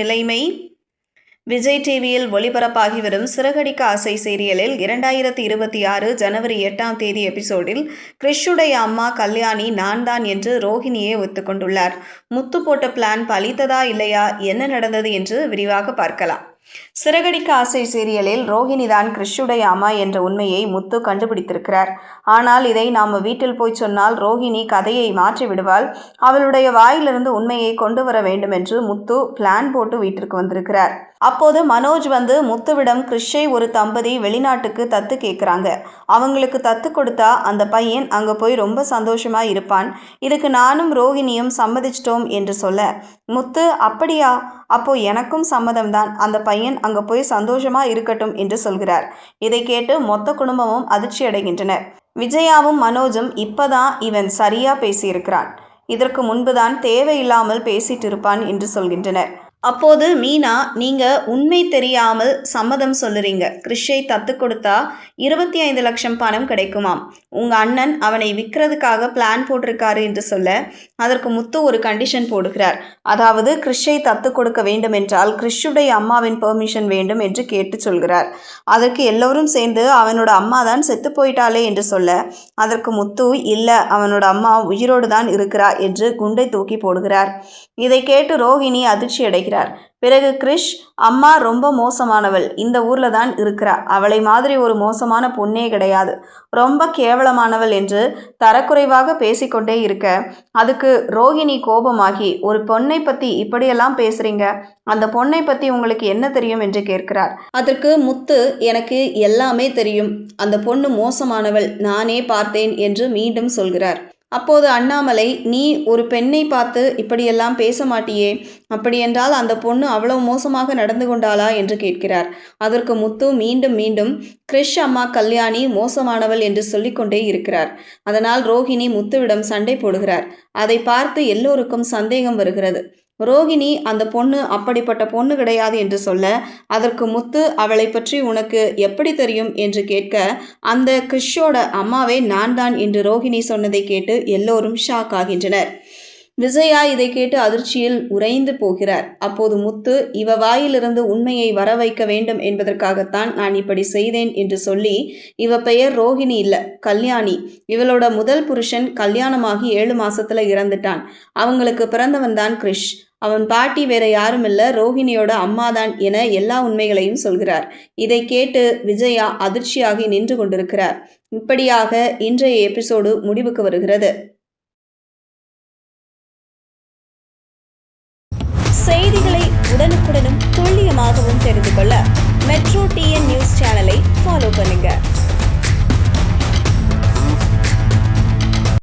நிலைமை. விஜய் டிவியில் ஒளிபரப்பாகி வரும் சிறகடிக்க ஆசை சீரியலில் இரண்டாயிரத்தி இருபத்தி ஆறு ஜனவரி எட்டாம் தேதி எபிசோடில் கிறிஷுடைய அம்மா கல்யாணி நான் தான் என்று ரோஹிணியே ஒத்துக்கொண்டுள்ளார். முத்து போட்ட பிளான் பலித்ததா இல்லையா? என்ன நடந்தது என்று விரிவாக பார்க்கலாம். சிறகடிக்க ஆசை சீரியலில் ரோஹிணிதான் கிறிஷுடைய அம்மா என்ற உண்மையை முத்து கண்டுபிடித்திருக்கிறார். ஆனால் இதை நாம் வீட்டில் போய் சொன்னால் ரோஹிணி கதையை மாற்றி விடுவாள். அவளுடைய வாயிலிருந்து உண்மையை கொண்டு வர வேண்டும் என்று முத்து பிளான் போட்டு வீட்டிற்கு வந்திருக்கிறார். அப்போது மனோஜ் வந்து முத்துவிடம் கிறிஷை ஒரு தம்பதி வெளிநாட்டுக்கு தத்து கேட்குறாங்க. அவங்களுக்கு தத்து கொடுத்தா அந்த பையன் அங்கே போய் ரொம்ப சந்தோஷமா இருப்பான். இதுக்கு நானும் ரோஹிணியும் சம்மதிச்சிட்டோம் என்று சொல்ல முத்து அப்படியா? அப்போ எனக்கும் சம்மதம்தான். அந்த பையன் அங்கு போய் சந்தோஷமா இருக்கட்டும் என்று சொல்கிறார். இதை கேட்டு மொத்த குடும்பமும் அதிர்ச்சி அடைகின்றனர். விஜயாவும் மனோஜும் இப்பதான் இவன் சரியா பேசியிருக்கிறான். இதற்கு முன்புதான் தேவையில்லாமல் பேசிட்டு இருப்பான் என்று சொல்கின்றனர். அப்போது மீனா நீங்க உண்மை தெரியாமல் சம்மதம் சொல்லுறீங்க. கிறிஷை தத்து கொடுத்தா இருபத்தி ஐந்து லட்சம் பணம் கிடைக்குமாம். உங்க அண்ணன் அவனை விற்கிறதுக்காக பிளான் போட்டிருக்காரு என்று சொல்ல அதற்கு முத்து ஒரு கண்டிஷன் போடுகிறார். அதாவது கிறிஷை தத்து கொடுக்க வேண்டும் என்றால் கிறிஷுடைய அம்மாவின் பெர்மிஷன் வேண்டும் என்று கேட்டு சொல்கிறார். அதற்கு எல்லோரும் சேர்ந்து அவனோட அம்மா தான் செத்து போயிட்டாளே என்று சொல்ல அதற்கு முத்து இல்லை அவனோட அம்மா உயிரோடு தான் இருக்கிறா என்று குண்டை தூக்கி போடுகிறார். இதை கேட்டு ரோஹிணி அதிர்ச்சி அடைகிறார் பிறகு கிரிஷ் அம்மா ரொம்ப மோசமானவள். இந்த ஊர்ல தான் இருக்கிறா. அவளை மாதிரி ஒரு மோசமான பொண்ணே கிடையாது. ரொம்ப கேவலமானவள் என்று தரக்குறைவாக பேசிக்கொண்டே இருக்க அதுக்கு ரோஹிணி கோபமாகி ஒரு பொண்ணை பத்தி இப்படியெல்லாம் பேசுறீங்க? அந்த பொண்ணை பத்தி உங்களுக்கு என்ன தெரியும்? என்று கேட்கிறார். அதற்கு முத்து எனக்கு எல்லாமே தெரியும். அந்த பொண்ணு மோசமானவள். நானே பார்த்தேன் என்று மீண்டும் சொல்கிறார். அப்போது அண்ணாமலை நீ ஒரு பெண்ணை பார்த்து இப்படியெல்லாம் பேச மாட்டியே? அப்படியென்றால் அந்த பொண்ணு அவ்வளவு மோசமாக நடந்து கொண்டாளா? என்று கேட்கிறார். அதற்கு முத்து மீண்டும் மீண்டும் கிரிஷ் அம்மா கல்யாணி மோசமானவள் என்று சொல்லிக்கொண்டே இருக்கிறார். அதனால் ரோஹிணி முத்துவிடம் சண்டை போடுகிறார். அதை பார்த்து எல்லோருக்கும் சந்தேகம் வருகிறது. ரோகிணி அந்த பொண்ணு அப்படிப்பட்ட பொண்ணு கிடையாது என்று சொல்ல அதற்கு முத்து அவளை பற்றி உனக்கு எப்படி தெரியும்? என்று கேட்க அந்த கிறிஷோட அம்மாவே நான் தான் என்று ரோகிணி சொன்னதை கேட்டு எல்லோரும் ஷாக் ஆகின்றனர். விஜயா இதை கேட்டு அதிர்ச்சியில் உறைந்து போகிறார். அப்போது முத்து இவ வாயிலிருந்து உண்மையை வர வைக்க வேண்டும் என்பதற்காகத்தான் நான் இப்படி செய்தேன் என்று சொல்லி இவ பெயர் ரோஹிணி இல்ல கல்யாணி. இவளோட முதல் புருஷன் கல்யாணமாகி ஏழு மாசத்துல இறந்துட்டான். அவங்களுக்கு பிறந்தவன் தான் கிரிஷ். அவன் பாட்டி வேற யாரும் இல்ல ரோஹிணியோட அம்மாதான் என எல்லா உண்மைகளையும் சொல்கிறார். இதை கேட்டு விஜயா அதிர்ச்சியாகி நின்று கொண்டிருக்கிறார். இப்படியாக இன்றைய எபிசோடு முடிவுக்கு வருகிறது. செய்திகளை உடனுக்குடனும் துல்லியமாகவும் தெரிந்து கொள்ள மெட்ரோ டிஎன் நியூஸ் சேனலை ஃபாலோ பண்ணுங்க.